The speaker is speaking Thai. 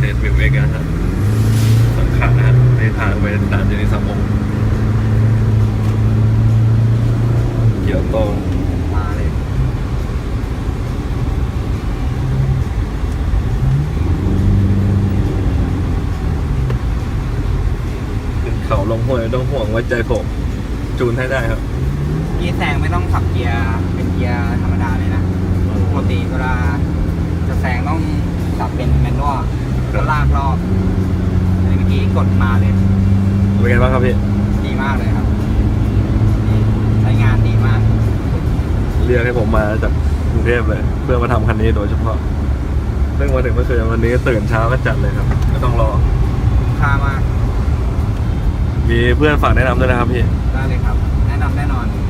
เทสวิวเวกัสนะสังขารนะในทางไปตามเจนิสามงเกี่ยวตรงมาเลยขึ้นเขาลงห้วยต้องห่วงไว้ใจผม จูนให้ได้ครับ เกียแซงไม่ต้องขับเกียร์เป็นเกียร์ธรรมดาเลยนะปกติเวลาจะแซงต้องขับเป็นแมนนวล ครัก็บลากรอบอันนี้เมื่อกี้กดมาเลย เป็นไงบ้างครับพี่ ดีมากเลยครับนี่ใช้งานดีมาก เรียกให้ผมมาจากกรุงเทพเลย เพื่อมาทำคันนี้โดยเฉพาะซึ่งมาถึงเมื่อคืนวันนี้ตื่นเช้าก็จัดเลยครับไม่ต้องรอ คุ้มค่ามาก มีเพื่อนฝากแนะนำด้วยนะครับพี่ ได้เลยครับ แนะนำแน่นอนครับผม